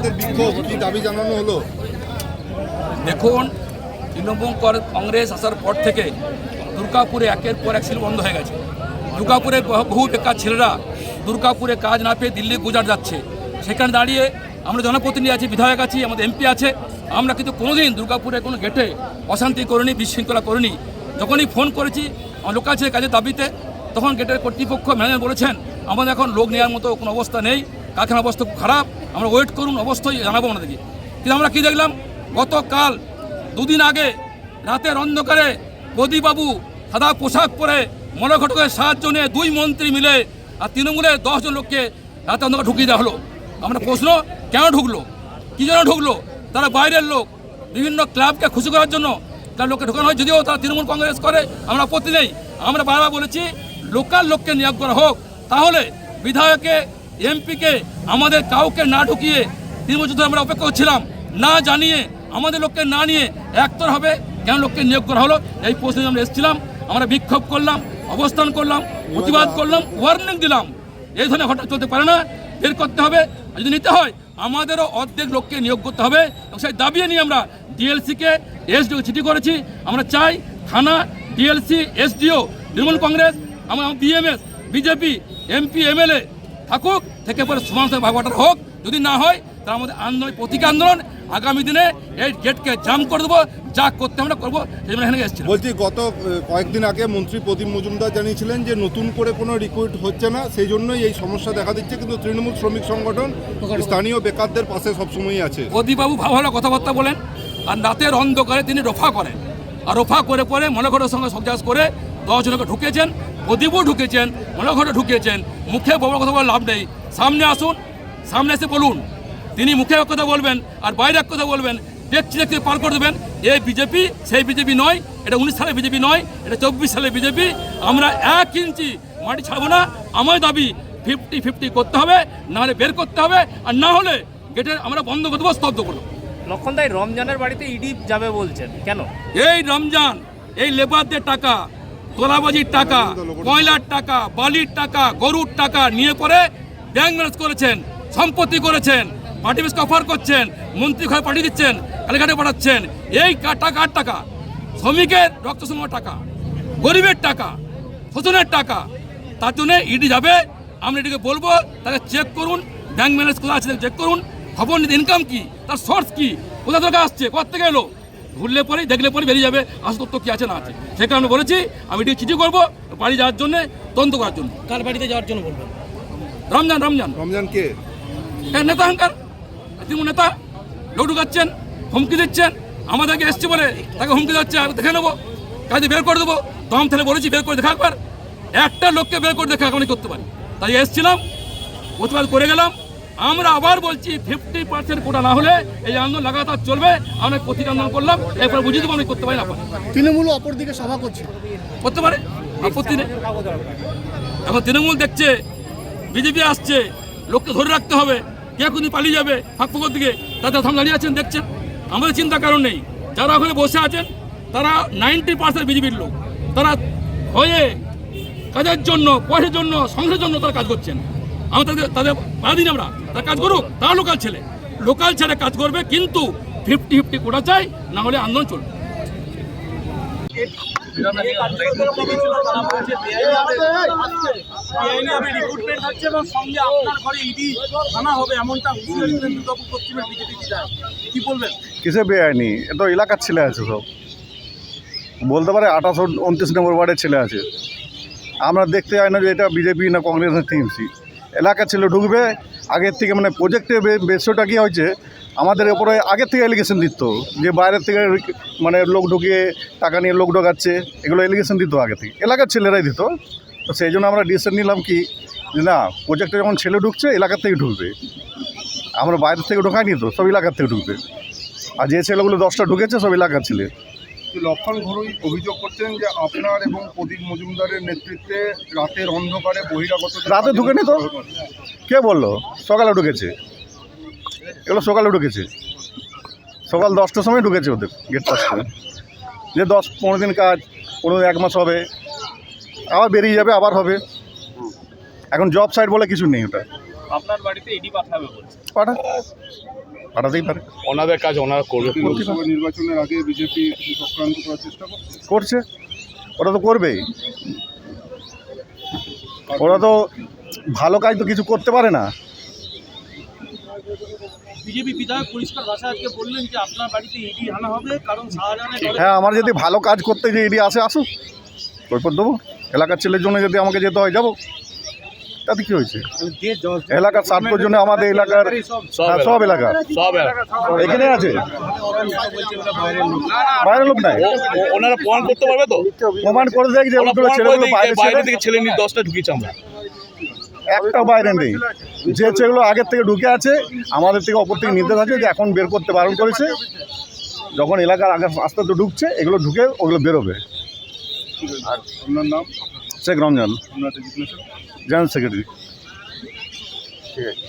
আপনাদের বিক্ষোভ কি দাবি জানানো হলো? দেখুন, তৃণমূল কংগ্রেস আসার পর থেকে দুর্গাপুরে একের পর এক বন্ধ হয়ে গেছে। দুর্গাপুরে বহু- বেকার ছেলেরা দুর্গাপুরে কাজ না পেয়ে দিল্লি গুজার যাচ্ছে। সেখানে দাঁড়িয়ে আমরা জনপ্রতিনিধি আছি, বিধায়ক আছি, আমাদের এমপি আছে। আমরা কিন্তু কোনোদিন দুর্গাপুরে কোনো গেটে অশান্তি করিনি, বিশৃঙ্খলা করিনি। যখনই ফোন করেছি, আমার লোকাল ছেলে কাজের দাবিতে, তখন গেটের কর্তৃপক্ষ ম্যানেজার বলেছেন, আমাদের এখন লোক নেওয়ার মতো কোনো অবস্থা নেই কারখানা অবস্থা খুব খারাপ। আমরা ওয়েট করুন, অবশ্যই জানাব ওনাদেরকে। কিন্তু আমরা কী দেখলাম? গতকাল দুদিন আগে রাতের অন্ধকারে প্রদীপবাবু সাদা পোশাক পরে মনোঘটকের সাহায্য নিয়ে দুই মন্ত্রী মিলে আর তৃণমূলের দশজন লোককে রাতে অন্ধকার ঢুকিয়ে দেওয়া হলো। আমরা প্রশ্ন, কেন ঢুকলো? কী জন্য ঢুকলো? তারা বাইরের লোক, বিভিন্ন ক্লাবকে খুশি করার জন্য তার লোককে ঢোকানো হয়। যদিও তারা তৃণমূল কংগ্রেস করে, আমরা আপত্তি নেই। আমরা বারবার বলেছি, লোকাল লোককে নিয়োগ করা হোক। তাহলে বিধায়কে এমপিকে আমাদের কাউকে না ঢুকিয়ে তিন বছর ধরে আমরা অপেক্ষা করছিলাম, না জানিয়ে, আমাদের লোককে না নিয়ে একতর হবে কেন লোককে নিয়োগ করা হলো, এই প্রশ্নে আমরা এসেছিলাম, আমরা বিক্ষোভ করলাম, অবস্থান করলাম, প্রতিবাদ করলাম ওয়ার্নিং দিলাম। এই ধরনের ঘটনা চলতে পারে না, বের করতে হবে যদি নিতে হয়, আমাদেরও অর্ধেক লোককে নিয়োগ করতে হবে, এবং সেই দাবিয়ে নিয়ে আমরা ডিএলসিকে এসডিও চিঠি করেছি, আমরা চাই থানা ডিএলসি এসডিও তৃণমূল কংগ্রেস আমরা বিএমএস বিজেপি এমপি এমএলএ থাকুক থেকে পরে সমান ভাগবাটার হোক যদি না হয় তার আমাদের আন্দোলন প্রতীক আন্দোলন আগামী দিনে এই গেটকে জাম করে দেবো যা করতে আমরা করব এখানে এসেছি বলছি গত কয়েকদিন আগে মন্ত্রী প্রদীপ মজুমদার জানিয়েছিলেন যে নতুন করে কোনো রিক্রুট হচ্ছে না সেই জন্যই এই সমস্যা দেখা দিচ্ছে কিন্তু তৃণমূল শ্রমিক সংগঠন স্থানীয় বেকারদের পাশে সবসময়ই আছে। প্রদীপবাবু ভালো ভালো কথাবার্তা বলেন আর রাতের অন্ধকারে তিনি রফা করেন। আর রফা করে পরে মনোঘরের সঙ্গে সবজাস করে দশজনকে ঢুকেছেন প্রদীপও ঢুকেছেন মনোঘরে ঢুকিয়েছেন মুখে বড় কথা বলে লাভ নেই। সামনে আসুন সামনে এসে বলুন। তিনি মুখে এক কথা বলবেন আর বাইরে এক কথা বলবেন। দেখছি দেখতে পার করে দেবেন। এই বিজেপি সেই বিজেপি নয় এটা উনিশ সালের বিজেপি নয় এটা চব্বিশ সালের বিজেপি। আমরা এক ইঞ্চি মাটি ছাড়বো না আমার দাবি ফিফটি ফিফটি করতে হবে নাহলে বের করতে হবে আর না হলে গেটের আমরা বন্ধ করে দেবো স্তব্ধ করব লক্ষণ দাই রমজানের বাড়িতে ইডি যাবে বলছেন কেন? এই রমজান এই লেবারদের টাকা তোলাবাজির টাকা, কয়লার টাকা, বালির টাকা, গরুর টাকা নিয়ে পরে ব্যাংক ম্যানেজ করেছেন, সম্পত্তি করেছেন, পার্টি বেশকে অফার করছেন, মন্ত্রী ঘরে পাঠিয়ে দিচ্ছেন, কালীঘাটে পাঠাচ্ছেন। এই টাকা আর টাকা? শ্রমিকের রক্ত টাকা, গরিবের টাকা, শোষণের টাকা। তার জন্য ইডি যাবে। আমরা এটিকে বলব, তাকে চেক করুন, ব্যাংক ম্যানেজ কোথায় আছে চেক করুন। খবর নিতে ইনকাম কি? তার সোর্স কি? কোথা থেকে আসছে? কোথা থেকে এলো? ঘুরলে পরে দেখলে পরে বেরিয়ে যাবে। আসল তথ্য কি আছে না আছে। সে কারণে বলেছি আমি এটি চিঠি করব বাড়ি যাওয়ার জন্য তদন্ত করার জন্য। কার বাড়িতে যাওয়ার জন্য বলবেন? রমজান রমজান। রমজান কে? হ্যাঁ নেতা হাঙ্কার তৃণমূল নেতা। লোক ঢুকাচ্ছেন হুমকি দিচ্ছেন। আমাদেরকে এসছে বলে তাকে হুমকি দিচ্ছে আর দেখে নেব। কাজে বের করে দেবো। দম থেকে বলেছি বের করে দেখা একবার একটা লোককে বের করে দেখা এখনই করতে পারি? তাই এসছিলাম প্রতিবাদ করে গেলাম। আমরা আবার বলছি ফিফটি পার্সেন্ট কোটা না হলে এই আন্দোলন লাগাতার চলবে। আমরা প্রতীক আন্দোলন করলাম এরপরে বুঝিয়ে দেবো আমি করতে পারি না। তৃণমূল অপরদিকে সভা করছে। করতে পারে? আপত্তি নেই এখন তৃণমূল দেখছে বিজেপি আসছে লোককে ধরে রাখতে হবে কে কোন পালিয়ে যাবে ফাঁক ফুকর দিকে তাদের সামনে দাঁড়িয়ে আছেন দেখছেন? আমাদের চিন্তা কারণ নেই। যারা ওখানে বসে আছেন তারা নাইনটি পার্সেন্ট বিজেপির লোক। তারা হয়ে কাজের জন্য পয়সার জন্য সংসারের জন্য তারা কাজ করছেন। আমরা তাদের তাদের বাধা দিন আমরা। তারা কাজ করুক, তারা লোকাল ছেলে। লোকাল ছেলে কাজ করবে, কিন্তু ফিফটি ফিফটি কোটা চাই, না হলে আন্দোলন চলবে। কিসে বেআইনি? এলাকার ছেলে আছে সব। বলতে পারে আঠাশ উনত্রিশ নম্বর ওয়ার্ডের ছেলে আছে। আমরা দেখতে চাই না যে এটা বিজেপি না কংগ্রেস না টিএমসি। এলাকার ছেলে, ঢুকবে। আগের থেকে মানে প্রজেক্টে বেশটা কী হয়েছে, আমাদের ওপরে আগের থেকে এলিগেশন দিত, যে বাইরের থেকে মানে লোক ঢুকিয়ে টাকা নিয়ে লোক ঢোকাচ্ছে, এগুলো এলিগেশন দিত আগে থেকে। এলাকার ছেলেরাই দিত। তো সেই জন্য আমরা ডিসিশন নিলাম কি, যে না প্রজেক্টে যখন ছেলে ঢুকছে, এলাকার থেকে ঢুকবে। আমরা বাইরের থেকে ঢোকাইনি তো, সব এলাকার থেকে ঢুকবে। আর যে ছেলেগুলো দশটা ঢুকেছে, সব এলাকার ছেলে। লক্ষণ ঘরুই অভিযোগ করছেন যে আপনার এবং প্রদীপ মজুমদারের নেতৃত্বে রাতের অন্ধকারে বহিরাগত রাতে ঢুকেনি তো? কে বলল? সকালে ঢুকেছে। এগুলো সকালে ঢুকেছে। সকাল দশটার সময় ঢুকেছে ওদের গেট পাস করে। যে দশ পনেরো দিন কাজ পনেরো এক মাস হবে। আবার বেরিয়ে যাবে আবার হবে। এখন জব সাইট বলে কিছু নেই ওটা। আপনার বাড়িতে ইডি পাঠাবে পাঠা পাঠাতেই পারে। ওনাদের কাজ ওনারা করবে। নির্বাচনের আগে বিজেপি চক্রান্ত করার চেষ্টা করছে? ওরা তো করবেই। ওরা তো ভালো কাজ তো কিছু করতে পারে না। বিজেপি বিধায়ক পরিষ্কার ভাষায় আজকে বললেন যে আপনার বাড়িতে ইডি আনা হবে কারণ শাহজাহানের হ্যাঁ আমার যদি ভালো কাজ করতে যে এডি আসে আসুক। কৈপর দেবো। এলাকার ছেলের জন্য যদি আমাকে যেতে হয় যাব। তাতে কি হয়েছে। এলাকার স্বার্থের জন্য আমাদের এলাকার হ্যাঁ, সব এলাকার। সব এলাকা। এখানে আছে? বাইরের লোক নাই? ওনারা প্রমাণ করতে পারবে তো? প্রমাণ করে দেখ যে ছেলেগুলো বাইরে থেকে ছেলে নিয়ে দশটা ঢুকিয়েছে আমরা। একটা বাইরে নেই। যে ছেলেগুলো আগের থেকে ঢুকে আছে আমাদের থেকে অপর থেকে নির্দেশ আছে যে এখন বের করতে বারণ করেছে। যখন এলাকার আগে আস্তে আস্তে ঢুকছে এগুলো ঢুকে ওগুলো বেরোবে। আর আপনার নাম? Sheikh Ramzan general secretary. ঠিক আছে।